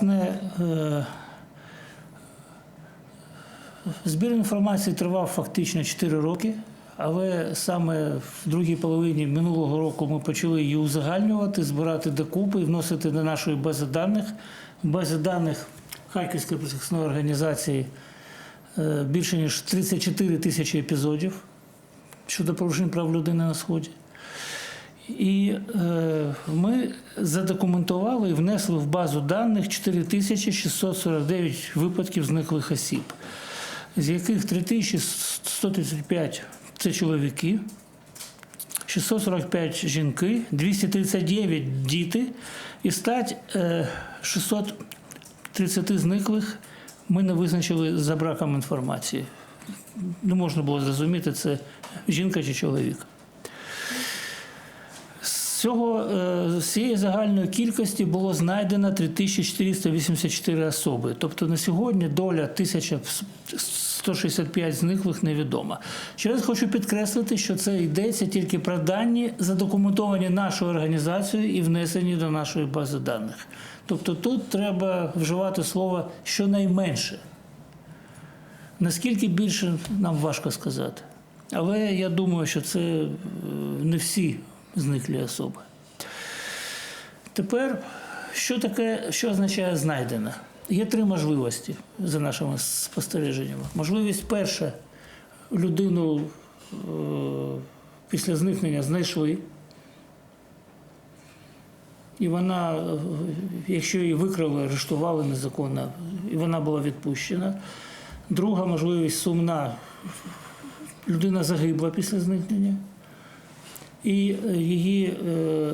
Власне, е, збір інформації тривав фактично 4 роки, але саме в другій половині минулого року ми почали її узагальнювати, збирати докупи і вносити до нашої бази даних. В базі даних Харківської прихисної організації е, більше ніж 34 тисячі епізодів щодо порушень прав людини на Сході. І е, ми задокументували і внесли в базу даних 4649 випадків зниклих осіб, з яких 3135 це чоловіки, 645 жінки, 239 діти і стать е, 630 зниклих ми не визначили за браком інформації. Не можна було зрозуміти, це жінка чи чоловік. Цього е, з цієї загальної кількості було знайдено 3484 особи. Тобто на сьогодні доля 1165 зниклих невідома. Ще раз хочу підкреслити, що це йдеться тільки про дані, задокументовані нашою організацією і внесені до нашої бази даних. Тобто тут треба вживати слово щонайменше. Наскільки більше нам важко сказати. Але я думаю, що це е, не всі зниклі особи. Тепер, що таке, що означає знайдена? Є три можливості за нашими спостереженнями. Можливість перша людину е, після зникнення знайшли. І вона, е, якщо її викрали, арештували незаконно, і вона була відпущена. Друга можливість сумна. Людина загибла після зникнення. І е, її е,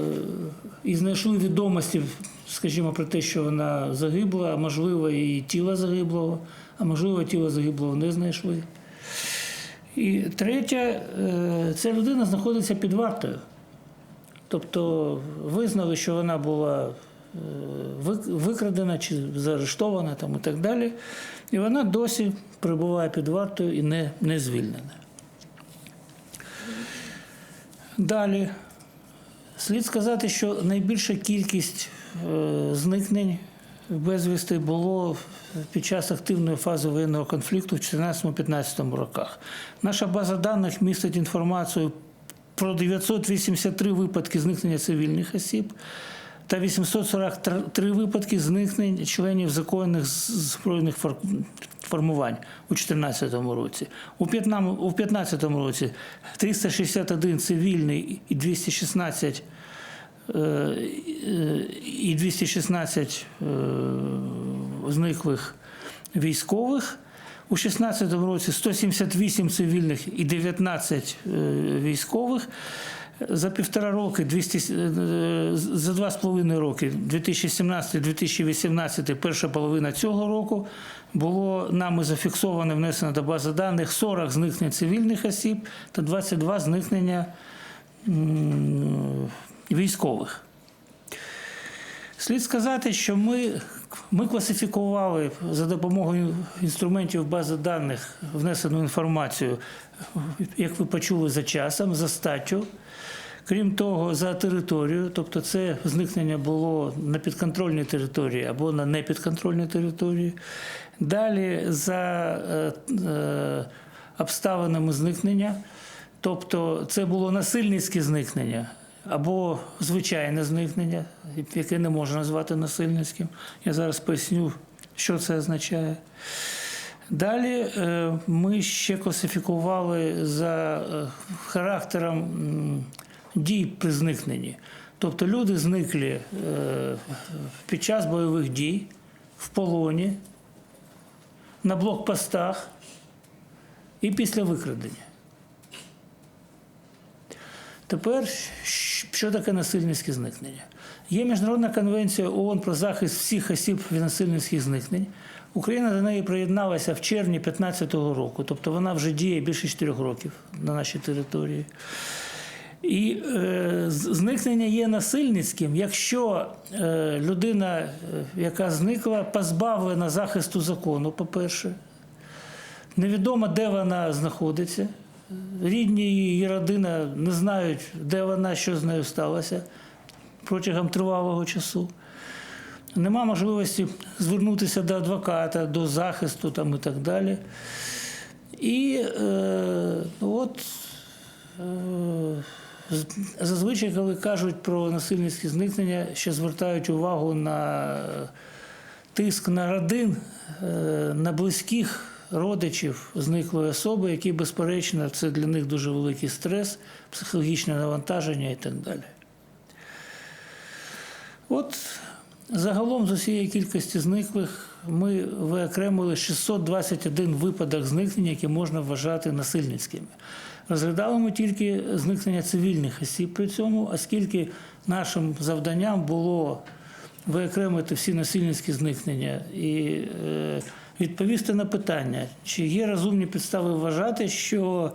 і знайшли відомості, скажімо, про те, що вона загибла, а можливо, її тіло загиблого, а можливо, тіло загиблого не знайшли. І третя, е, ця людина знаходиться під вартою. Тобто визнали, що вона була викрадена чи заарештована там, і так далі. І вона досі перебуває під вартою і не, не звільнена. Далі. Слід сказати, що найбільша кількість е, зникнень безвісти було під час активної фази воєнного конфлікту в 2014-2015 роках. Наша база даних містить інформацію про 983 випадки зникнення цивільних осіб та 843 випадки зникнень членів законних збройних формувань у 2014 році. У 2015 році 361 цивільний і 216 е, і 216 е, зниклих військових. У 2016 році 178 цивільних і 19 е, військових. За півтора роки, 200, е, за два з половиною роки, 2017-2018, перша половина цього року, було нами зафіксовано, внесено до бази даних 40 зникнень цивільних осіб та 22 зникнення військових. Слід сказати, що ми, ми класифікували за допомогою інструментів бази даних внесену інформацію, як ви почули, за часом, за статтю. Крім того, за територію, тобто це зникнення було на підконтрольній території або на непідконтрольній території. Далі за е, е, обставинами зникнення, тобто це було насильницьке зникнення або звичайне зникнення, яке не можна назвати насильницьким. Я зараз поясню, що це означає. Далі е, ми ще класифікували за характером дій при зникненні. Тобто люди зниклі е, під час бойових дій, в полоні, на блокпостах і після викрадення. Тепер що таке насильницьке зникнення? Є Міжнародна конвенція ООН про захист всіх осіб від насильницьких зникнень. Україна до неї приєдналася в червні 2015 року, тобто вона вже діє більше 4 років на нашій території. І е, зникнення є насильницьким, якщо е, людина, е, яка зникла, позбавлена захисту закону, по-перше, невідомо, де вона знаходиться. Рідні її родина не знають, де вона, що з нею сталося протягом тривалого часу. нема можливості звернутися до адвоката, до захисту там, і так далі. І е, от е, зазвичай, коли кажуть про насильницькі зникнення, ще звертають увагу на тиск на родин, е, на близьких родичів зниклої особи, які, безперечно, це для них дуже великий стрес, психологічне навантаження і так далі. От загалом з усієї кількості зниклих ми виокремили 621 випадок зникнення, які можна вважати насильницькими. Розглядали ми тільки зникнення цивільних осіб при цьому, оскільки нашим завданням було виокремити всі насильницькі зникнення і е, відповісти на питання, чи є розумні підстави вважати, що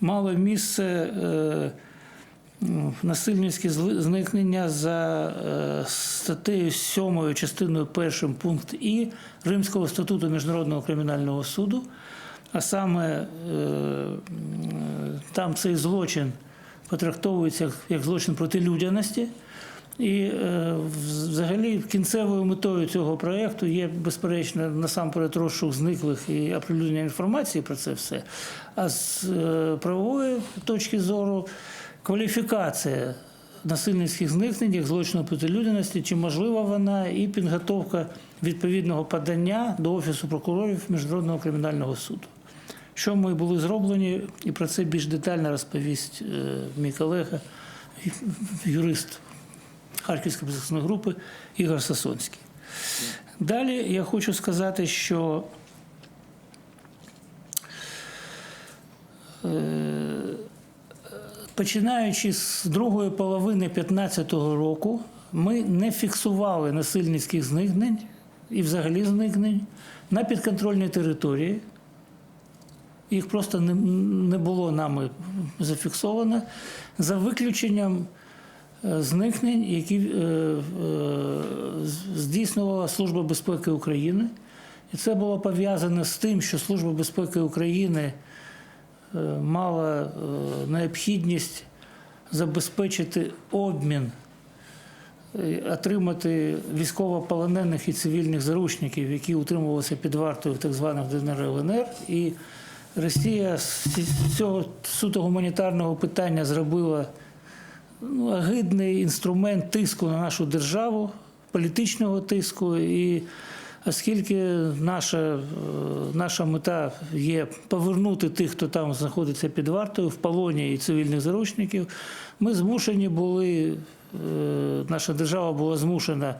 мало місце. Е, насильницькі зникнення за е, статтею 7 частиною 1 пункт І Римського статуту Міжнародного кримінального суду, а саме е, там цей злочин потрактовується як- злочин проти людяності. І е, взагалі кінцевою метою цього проєкту є, безперечно, насамперед розшук зниклих і оприлюднення інформації про це все. А з е, правової точки зору кваліфікація насильницьких зникнень як злочину проти людяності, чи можлива вона, і підготовка відповідного подання до Офісу прокурорів Міжнародного кримінального суду. Що ми були зроблені, і про це більш детально розповість е, мій колега, юрист Харківської захисної групи Ігор Сасонський. Далі я хочу сказати, що е, починаючи з другої половини 2015 року, ми не фіксували насильницьких зникнень і взагалі зникнень на підконтрольній території. Їх просто не, не було нами зафіксовано, за виключенням е, зникнень, які е, е, здійснювала Служба безпеки України. І це було пов'язане з тим, що Служба безпеки України е, мала е, необхідність забезпечити обмін, отримати військовополонених і цивільних заручників, які утримувалися під вартою так званих ДНР ЛНР. І Росія з цього суто гуманітарного питання зробила ну, агидний інструмент тиску на нашу державу, політичного тиску. І оскільки наша, е, наша мета є повернути тих, хто там знаходиться під вартою, в полоні і цивільних заручників, ми змушені були, е, наша держава була змушена.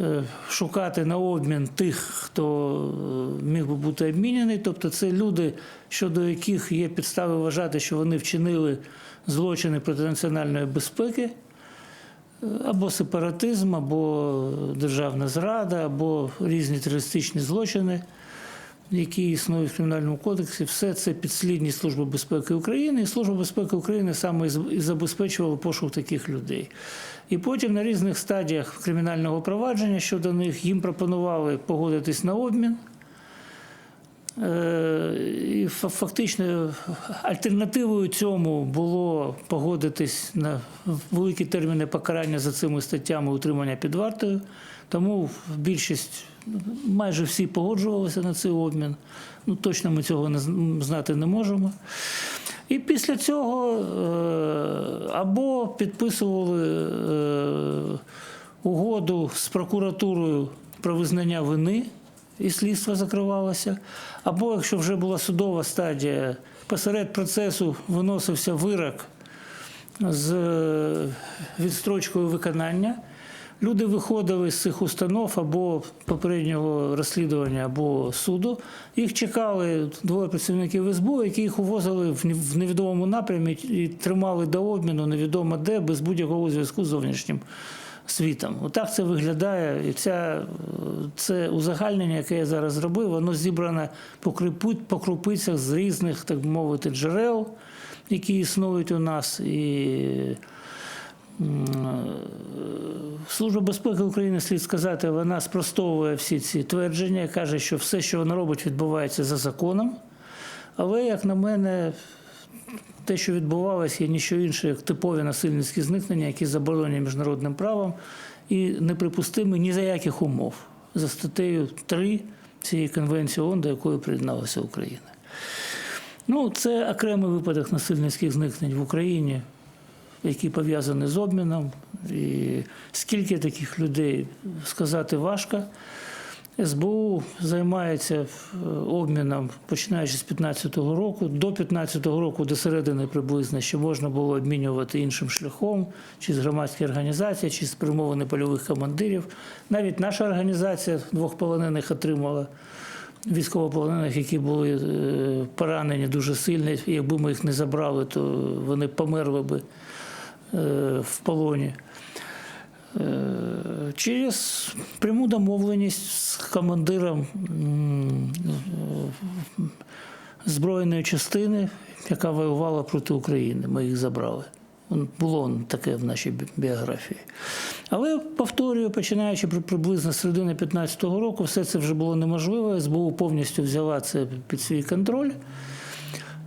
Е, Шукати на обмін тих, хто е, міг би бути обмінений. тобто це люди, щодо яких є підстави вважати, що вони вчинили злочини проти національної безпеки, е, або сепаратизм, або державна зрада, або різні терористичні злочини, які існують в Кримінальному кодексі. Все це підслідні Служби безпеки України, і Служба безпеки України саме і забезпечувала пошук таких людей. І потім на різних стадіях кримінального провадження щодо них їм пропонували погодитись на обмін. Е, І фактично альтернативою цьому було погодитись на великі терміни покарання за цими статтями утримання під вартою. Тому більшість, майже всі погоджувалися на цей обмін. Ну, точно ми цього не знати не можемо. І після цього е, або підписували е, угоду з прокуратурою про визнання вини, і слідство закривалося, або якщо вже була судова стадія, посеред процесу виносився вирок з е, відстрочкою виконання. Люди виходили з цих установ або попереднього розслідування, або суду. Їх чекали двоє працівників СБУ, які їх увозили в невідомому напрямі і тримали до обміну невідомо де, без будь-якого зв'язку з зовнішнім світом. Отак це виглядає. І ця, це узагальнення, яке я зараз зробив, воно зібране по крипу- по крупицях з різних, так би мовити, джерел, які існують у нас. І Служба безпеки України, слід сказати, вона спростовує всі ці твердження, каже, що все, що вона робить, відбувається за законом. Але, як на мене, те, що відбувалося, є ніщо інше, як типові насильницькі зникнення, які заборонені міжнародним правом і неприпустимі ні за яких умов за статтею 3 цієї конвенції ООН, до якої приєдналася Україна. Ну, це окремий випадок насильницьких зникнень в Україні, які пов'язані з обміном. І скільки таких людей сказати важко. СБУ займається е, обміном починаючи з 2015 року. До 2015 року, до середини приблизно, ще можна було обмінювати іншим шляхом, чи з громадської організації, чи з примовини польових командирів. Навіть наша організація двох полонених отримала військовополонених, які були е, поранені дуже сильно. Якби ми їх не забрали, то вони померли би е, в полоні. Е, Через пряму домовленість з командиром е, збройної частини, яка воювала проти України, ми їх забрали. Було таке в нашій біографії. Але повторюю, починаючи при- приблизно з середини 2015 року, все це вже було неможливо. СБУ повністю взяла це під свій контроль.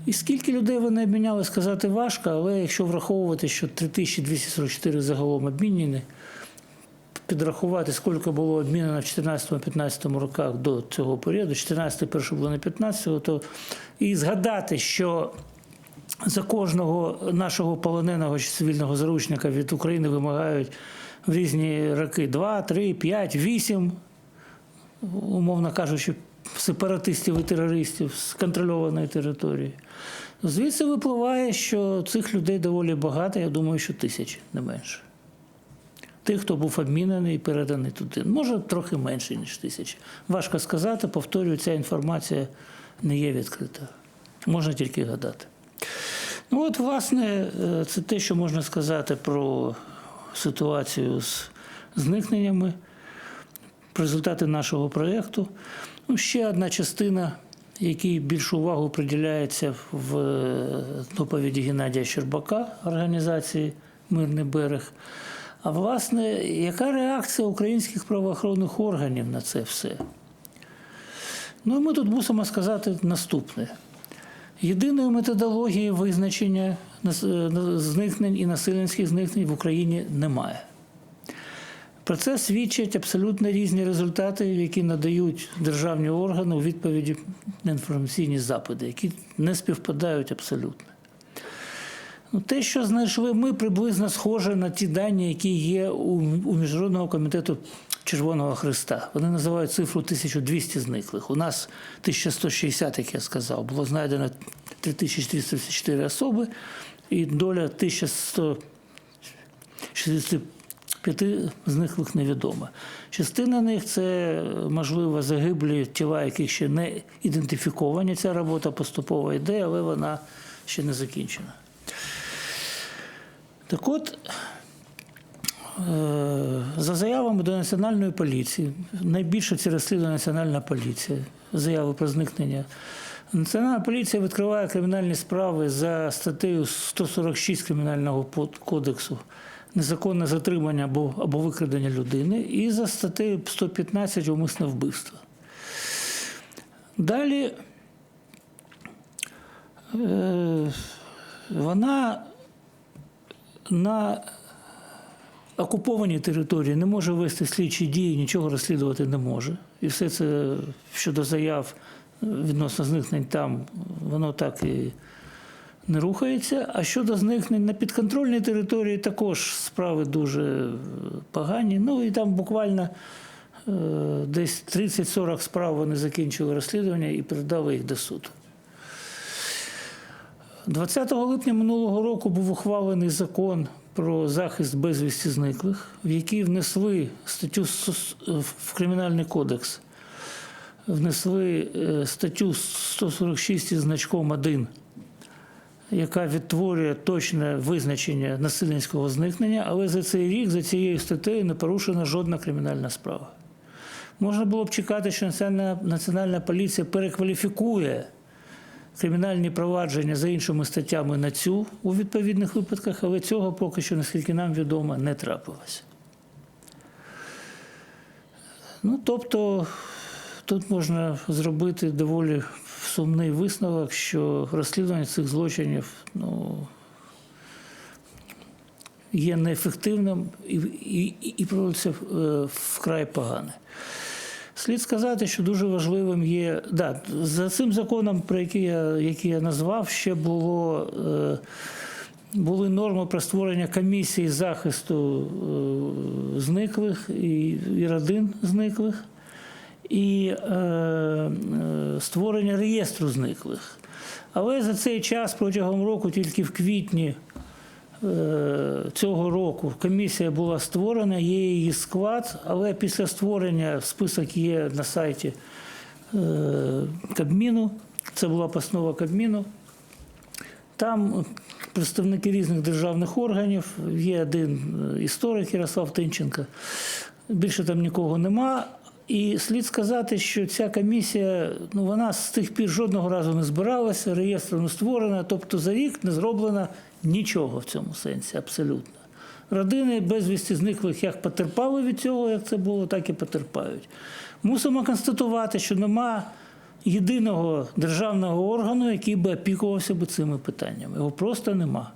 І скільки людей вони обміняли, сказати важко, але якщо враховувати, що 3244 загалом обмінені, підрахувати, скільки було обмінено в 2014-2015 роках до цього періоду, 14 перше було не 15, то і згадати, що за кожного нашого полоненого чи цивільного заручника від України вимагають в різні роки 2, 3, 5, 8, умовно кажучи, сепаратистів і терористів з контрольованої території. Звідси випливає, що цих людей доволі багато, я думаю, що тисячі, не менше. Тих, хто був обмінений і переданий туди. Може, трохи менше, ніж тисячі. Важко сказати, повторюю, ця інформація не є відкрита. Можна тільки гадати. Ну, от, власне, е, це те, що можна сказати про ситуацію з зникненнями, результати нашого проєкту. Ну, ще одна частина, якій більшу увагу приділяється в е, доповіді Геннадія Щербака організації Мирний берег. А власне, яка реакція українських правоохоронних органів на це все? Ну, ми тут мусимо сказати наступне. Єдиної методології визначення е, зникнень і насильницьких зникнень в Україні немає. Про це свідчать абсолютно різні результати, які надають державні органи у відповіді на інформаційні запити, які не співпадають абсолютно. Ну, те, що знайшли ми, приблизно схоже на ті дані, які є у, у Міжнародного комітету Червоного Христа. Вони називають цифру 1200 зниклих. У нас 1160, як я сказав, було знайдено 3454 особи, і доля 1165 зниклих невідома. Частина них це, можливо, загиблі тіла, яких ще не ідентифіковані. Ця робота поступово йде, але вона ще не закінчена. Так от, е, за заявами до Національної поліції, найбільше це розслідує Національна поліція, заяви про зникнення. Національна поліція відкриває кримінальні справи за статтею 146 Кримінального кодексу незаконне затримання або, або викрадення людини і за статтею 115 умисне вбивство. Далі е, вона на окупованій території не може вести слідчі дії, нічого розслідувати не може. І все це щодо заяв відносно зникнень там, воно так і не рухається. А щодо зникнень на підконтрольній території також справи дуже е, погані. Ну і там буквально е, десь 30-40 справ вони закінчили розслідування і передали їх до суду. 20 липня минулого року був ухвалений закон про захист безвісті зниклих, в який внесли статтю в Кримінальний кодекс, внесли е, статтю 146 із значком 1, яка відтворює точне визначення насильницького зникнення, але за цей рік за цією статтею не порушена жодна кримінальна справа. Можна було б чекати, що національна, національна поліція перекваліфікує кримінальні провадження за іншими статтями на цю у відповідних випадках, але цього поки що, наскільки нам відомо, не трапилося. Ну, тобто, тут можна зробити доволі сумний висновок, що розслідування цих злочинів ну, є неефективним і, і, і проводиться е, вкрай погане. Слід сказати, що дуже важливим є. Да, за цим законом, про який я, який я назвав, ще було. Е, були норми про створення комісії захисту е, зниклих і, і родин зниклих, і е, е, створення реєстру зниклих. Але за цей час протягом року, тільки в квітні цього року, комісія була створена, є її склад, але після створення список є на сайті е, Кабміну. Це була постанова Кабміну. Там представники різних державних органів, є один е, історик Ярослав Тинченко. Більше там нікого нема. І слід сказати, що ця комісія ну, вона з тих пір жодного разу не збиралася, реєстру не створена, тобто за рік не зроблено нічого в цьому сенсі, абсолютно. Родини безвісті зниклих як потерпали від цього, як це було, так і потерпають. Мусимо констатувати, що нема єдиного державного органу, який би опікувався б цими питаннями. Його просто нема.